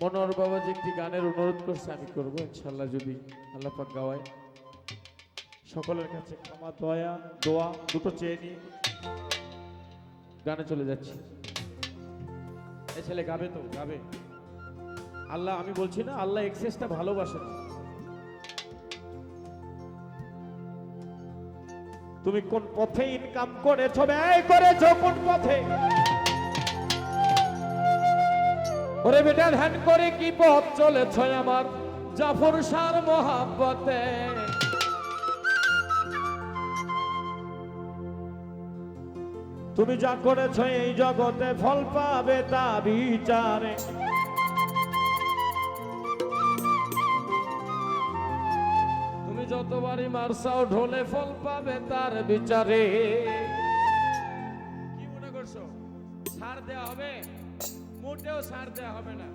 মনোহর বাবা যে একটি গানের অনুরোধ করছে, আমি করব, ইনশাল্লাহ যদি আল্লাহ পাক গাওয়ায়। সকলের কাছে ক্ষমা, দয়া, দোয়া, দুটো চেয়ে নিয়ে গানে চলে যাচ্ছি। এই ছেলে গাবে তো, গাবে। আল্লাহ, আমি বলছি না, আল্লাহ এক্সেসটা ভালোবাসেন তুমি কোন পথে ইনকাম করেছ? ব্যয় করেছ কোন পথে? ওরে বেটা, ধ্যান করে কি পথ চলেছ আমার? জাফর সার মহাব্বতে। তুমি যা করেছ এই জগতে ফল পাবে তা বিচারে। তুমি যতবারই মারসাও ঢোলে ফল পাবে তার বিচারে। মোটেও ছাড় দেওয়া হবে না।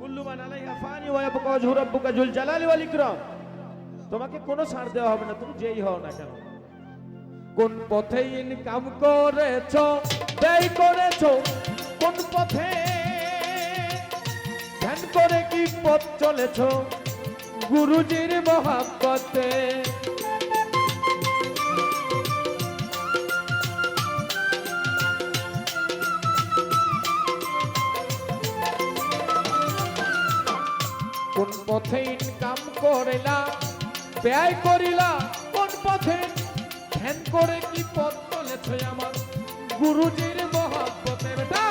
কুল্লু মান আলাইহা ফানি ওয়া ইয়াবকা ওয়াজহু রাব্বুকা যুল জালালি ওয়াল ইকরাম। তোমাকে কোনো ছাড় দেওয়া হবে না, তুমি যেই হও না কেন? কোন পথে ইনকাম করেছ, ব্যয় করেছ, কোন পথে ধ্যান করে কি পথ চলেছো? গুরুজির মহাব্বতে কোন পথে ইনকাম করিলা, ব্যয় করিলা, কোন পথে? ধ্যান করে কি পথ চলেছে আমার গুরুজির মহাব্বতে বেটা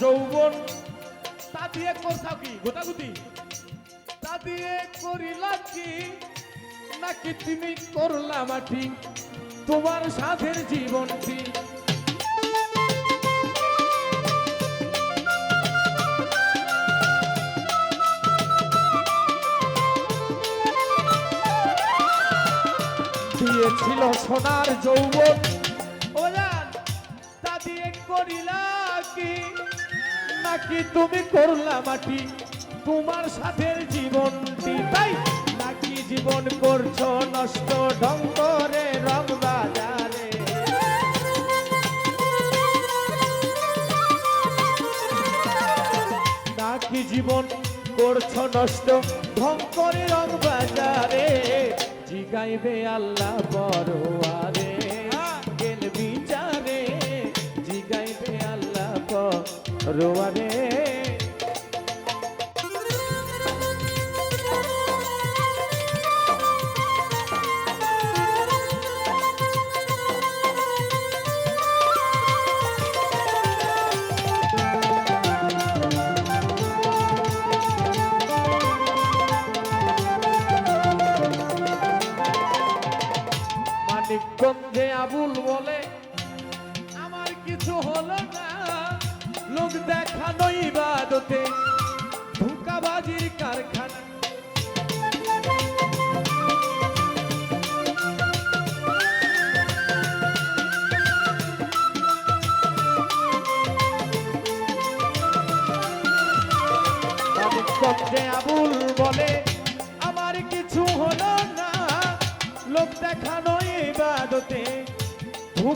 যৌবন। তা দিয়ে করছাও কি? গোটাগুটি তা দিয়ে করিলা কি? নাকি তুমি করলা মাটি? তোমার সাথের জীবনটি দিয়েছিল সোনার যৌবন। ওলান তা দিয়ে করিলা কি? নাকি তুমি করলা মাটি? তোমার সাথে জীবনটি তাই নাকি জীবন করছ নষ্ট ঢং করে রং বাজারে নাকি জীবন করছ নষ্ট ঢং করে রং বাজারে জিগাইবে আল্লাহ বড়ুয়ারে গেল বড়ুয়ারে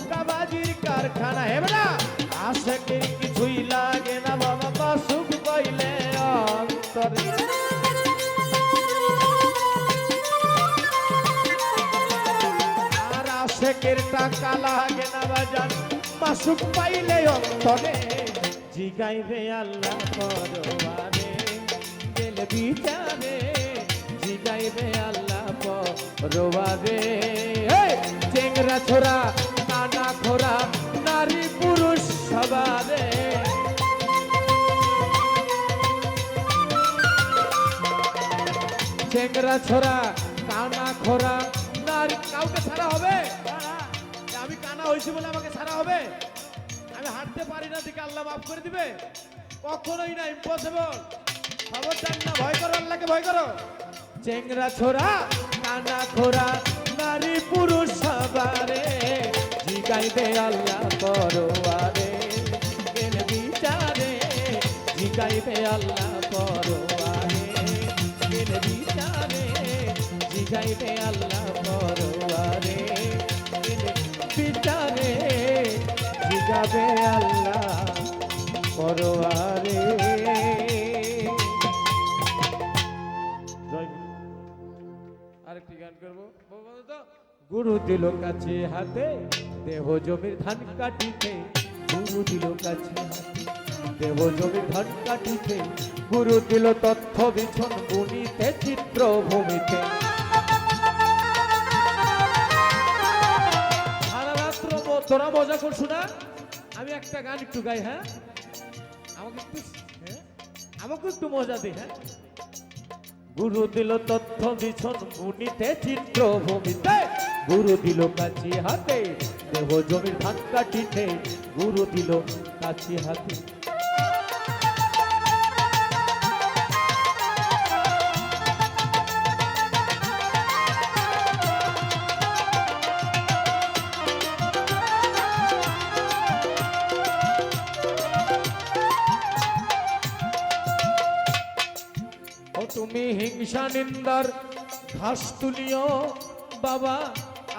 ধোকাবাজির কারখানা। হেবলা আশেকে কিছুই লাগে না বাবা মাসুক কইলে অন্তরে। আর আশেকের টাকা লাগে না বাজান মাসুক পাইলে অন্তরে। জিগাইবে আল্লাহ পরবারে, গেলে বিচারে। জিগাইবে আল্লাহ পরবারে। হে চেংরা ছোরা ভরা নারী পুরুষ সবারে চেংরা ছোড়া, কানা খোরা নারী কাউকে ছাড়া হবে? হ্যাঁ, আমি কানা হয়েছি বলে আমাকে ছাড়া হবে? আমি হাঁটতে পারি না, দিকে আল্লাহ মাফ করে দিবে? কখনোই না ইম্পসিবল খবরদার না, ভয় করো, আল্লাহকে ভয় করো। চেংরা ছোড়া, কানা খোরা নারী পুরুষ সবারে। জিগাইবে আল্লাহ পরোয়ারে কেন বিচারে। জিগাইবে আল্লাহ পরোয়ারে কেন বিচারে। জিগাইবে আল্লাহ পরোয়ারে বিচারে। জিগাবে আল্লাহ পরোয়ারে। গুরু দিল কাছে হাতে, দেহ জমির ধান কাটিতে। গুরু দিল কাছে দেহ জমির ধান কাটিতে। গুরু দিল তথ্য বিছন বুনিতে চিত্র ভূমিতে তোরা মজা করছ না? আমি একটা গান একটু গাই হ্যাঁ? আমাকে একটু হ্যাঁ? আমাকে একটু মজা দে হ্যাঁ? গুরু দিল তথ্য বিছন মুনিতে চিত্র ভূমিতে। গুরু দিল কাছি হাতে, দেহ জমির ধান কাটিতে গুরু দিল কাছি হাতে। তুমি হিংসা নিন্দার ঘাস তুলিও, বাবা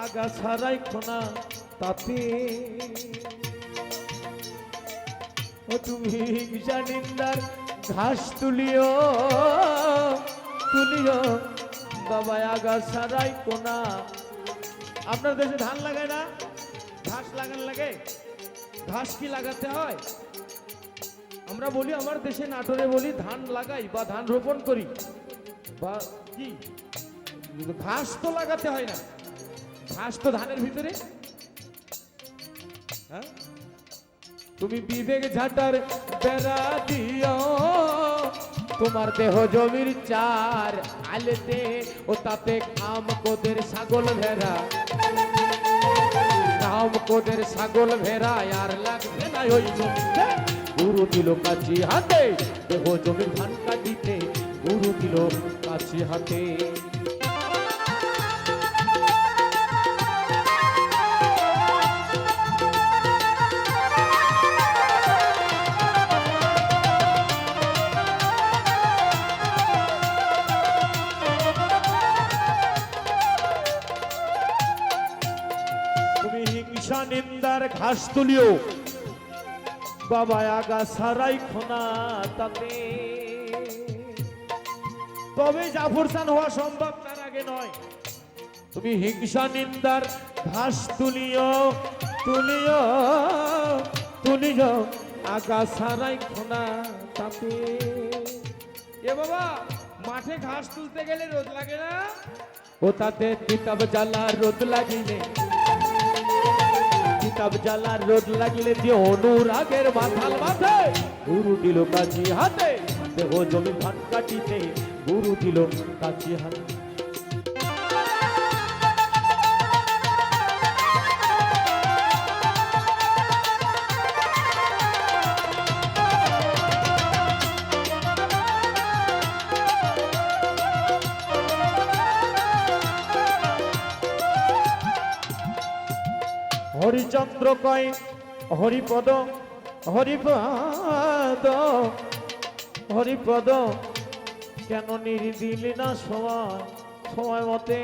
আগা ছাড়াই খোনা তাতে। ও তুমি হিংসা নিন্দার ঘাস তুলিও তুলিও, বাবা আগা ছাড়াই কোনা আপনার দেশে ধান লাগায় না? ঘাস লাগান লাগে? ঘাস কি লাগাতে হয়? আমরা বলি, আমার দেশে নাটোরে বলি, ধান লাগাই বা ধান রোপণ করি। বা কি? ঘাস তো লাগাতে হয় না। ঘাস তো ধানের ভিতরে। হ্যাঁ? তুমি বিবেক ঝাটার বেড়া দিও। তোমার দেহ জমির চার আলেতে ও তাতে কাম কোদের ছাগল ভেড়া। কাম কোদের ছাগল ভেড়া আর লাগবে না ওই জমিতে গুরু দিল কাছি হাতে, দেহ জমির ধান কাটিতে। গুরু দিল কাছি হাতে। হিংসা নিন্দার ঘাস তুলিও। বাবা আগা সারাই খোনা তাতে। তবে জাফরসান হওয়া সম্ভব, তার আগে নয়। তুমি হিংসা নিন্দার ঘাস তুলিও তুলিও তুলিও আগা সারাই খোনা তাতে। এ বাবা, মাঠে ঘাস তুলতে গেলে রোদ লাগে না? ও তাতে কিতাব জ্বালা রোদ লাগিলে। কিতাব জ্বালার রোদ লাগলে যে অনুরাগের মাথাল মাথে গুরু দিল কাছি হাতে, দেহ জমি ধান কাটিতে। গুরু দিল হরিচন্দ্র কয় হরিপদ হরিপদ হরিপদ কেন নিরি দিলি না সময় সময় মতে।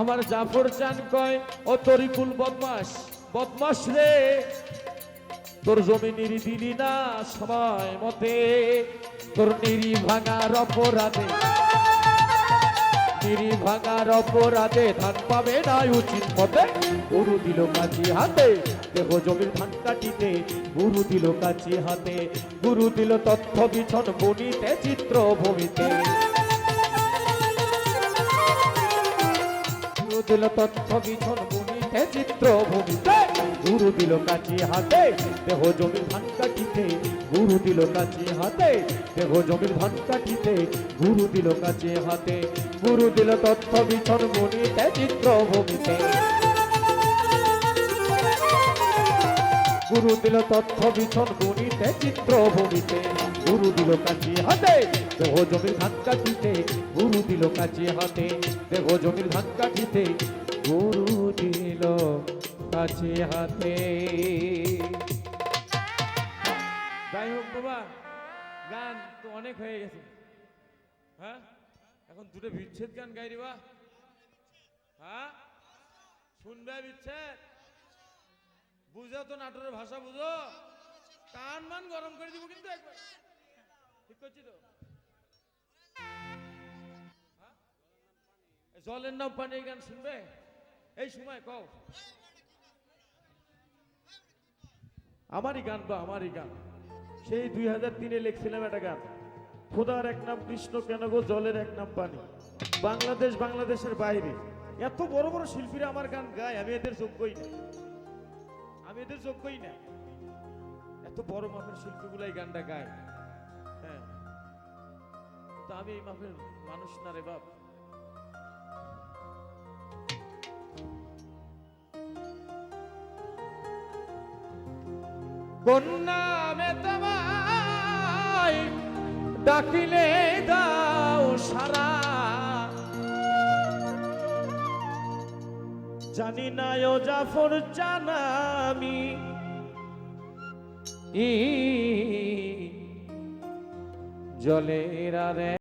আমার জাফর চান কয়, ও তরিকুল বদমাস বদমাস রে। তোর জমি নিরি দিলি না সময় মতে। তোর নিরি ভাঙার অপরাধে নিরি ভাঙার অপরাধে ধান পাবে না উচিত মতে গরু দিল কাছি হাতে, দেহ জমির ধান কাটিতে গুরু দিল কাছি হাতে, গুরু দিল তথ্য বিছন বনিতে চিত্র ভূমিতে গুরু দিল তথ্য বিছন বনিতে চিত্র ভূমিতে গুরু দিল কাছে হাতে, দেহ জমির ধান কাটিতে গুরু দিল কাছে হাতে দেহ জমির ধান কাটিতে গুরু দিল কাছে হাতে, গুরু দিল তথ্য বিছন গণিতে চিত্র ভূমিতে। গুরু দিল তথ্য বিছন গণিতে চিত্র ভূমিতে। গুরু দিল কাছে হাতে দেহ জমির ধান কাটিতে গুরু দিল কাছে হাতে দেহ জমির ধান গুরু দিল কাছে হাতে। যাই হোক বাবা। গান তো অনেক হয়ে গেছে। হ্যাঁ? এখন দুটো বিচ্ছেদ গান গাই রে বা। হ্যাঁ? শুনবে বিচ্ছেদ? বুঝো তো নাটোরের ভাষা, বুঝো? কান মান গরম করে দিব কিন্তু একবার। ঠিক করছি তো? হ্যাঁ? জলের নাম পানি গান শুনবে? এই সময় কও। আমারই গান বা আমারই গান। সেই দুই হাজার তিনে লিখছিলাম একটা গান। খোদার এক নাম কৃষ্ণ কেন গো জলের এক নাম পানি? বাংলাদেশ বাংলাদেশের বাইরে। এত বড় বড় শিল্পীরা আমার গান গায়, আমি এদের যোগ্যই না। আমি এদের যোগ্যই না। এত বড় মাপের শিল্পীগুলো এই গানটা গায়। হ্যাঁ। তো আমি এই মাপের মানুষ না রে বাপ। কন্যা মে তোমায় ডাকিলে দাও সারা। জানি না ও জাফর জানামি। জলের আরে